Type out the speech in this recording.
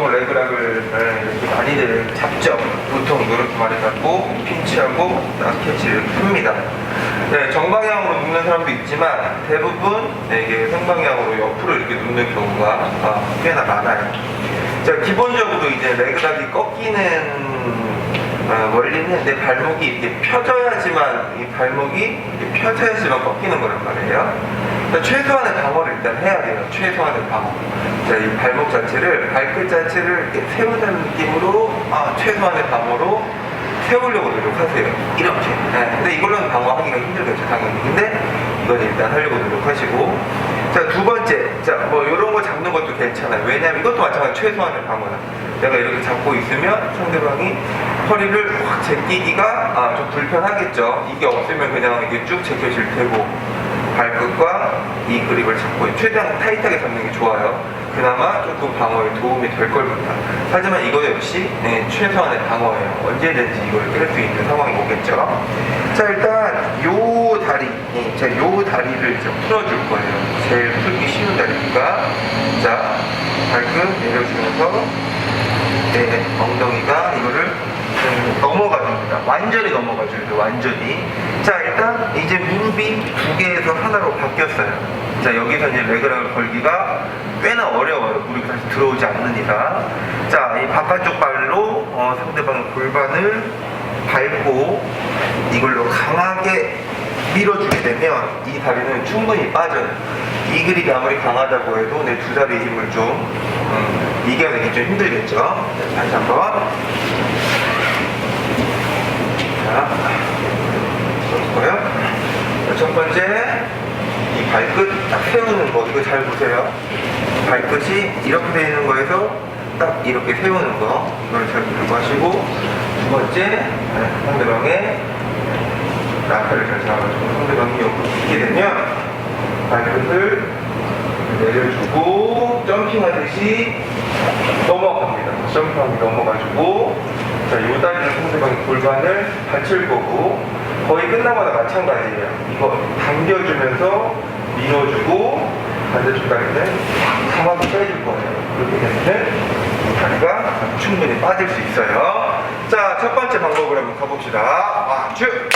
보통 레그락을 이렇게 많이들 잡죠. 보통 이렇게 많이 잡고 핀치하고 라켓을 큽니다. 네, 정방향으로 눕는 사람도 있지만 대부분 네, 이게 성방향으로 옆으로 이렇게 눕는 경우가 아, 꽤나 많아요. 자, 기본적으로 이제 레그락이 꺾이는 어, 원리는 내 발목이 이렇게 펴져야지만 이 발목이 이렇게 펴져야지만 꺾이는 거란 말이에요. 그러니까 최소한의 방어를 일단 해야 돼요. 최소한의 방어. 자, 이 발목 자체를 발끝 자체를 이렇게 세우는 느낌으로 아, 최소한의 방어로 세우려고 노력하세요. 이렇게. 네, 근데 이걸로는 방어하기가 힘들겠죠, 당연히. 근데 이건 일단 하려고 노력하시고. 자, 두 번째. 자, 뭐, 이런 거 잡는 것도 괜찮아요. 왜냐면 이것도 마찬가지로 최소한의 방어다. 내가 이렇게 잡고 있으면 상대방이 허리를 확 제끼기가 아, 좀 불편하겠죠. 이게 없으면 그냥 이게 쭉 제껴질 테고. 발끝과 이 그립을 잡고 최대한 타이트하게 잡는 게 좋아요. 그나마 조금 방어에 도움이 될 겁니다. 하지만 이거 역시 네, 최소한의 방어예요. 언제든지 이걸 깰 수 있는 상황이 오겠죠. 자 일단 요 다리, 네, 자, 요 다리를 이제 풀어줄 거예요. 제일 풀기 쉬운 다리니까 자 발끝 내려주면서 네, 엉덩이가 이거를 음, 넘어가줍니다. 완전히 넘어가줘요. 완전히. 자, 일단 이제 무릎이 두 개에서 하나로 바뀌었어요. 자, 여기서 이제 레그락을 걸기가 꽤나 어려워요. 무릎이 다시 들어오지 않는 이상. 자, 이 바깥쪽 발로 어, 상대방의 골반을 밟고 이걸로 강하게 밀어주게 되면 이 다리는 충분히 빠져요. 이 그립이 아무리 강하다고 해도 내 두 다리의 힘을 좀 음, 이겨내기 좀 힘들겠죠. 자, 다시 한번. 자. 자, 첫 번째, 이 발끝 딱 세우는 거, 이거 잘 보세요. 발끝이 이렇게 되어 있는 거에서 딱 이렇게 세우는 거, 이걸 잘 보고 하시고, 두 번째, 네, 상대방의 라카를 잘 잡아주고, 상대방이 뛰게 되면, 발끝을 점핑하듯이 넘어갑니다. 점프하기 넘어가지고, 자, 요 다리를 상대방의 골반을 받칠 거고, 거의 끝나거나 마찬가지예요. 이거 당겨주면서 밀어주고, 반대쪽 다리는 강하게 빼줄 거예요. 그렇게 되면 다리가 충분히 빠질 수 있어요. 자, 첫 번째 방법을 한번 가봅시다. 아, 쭉!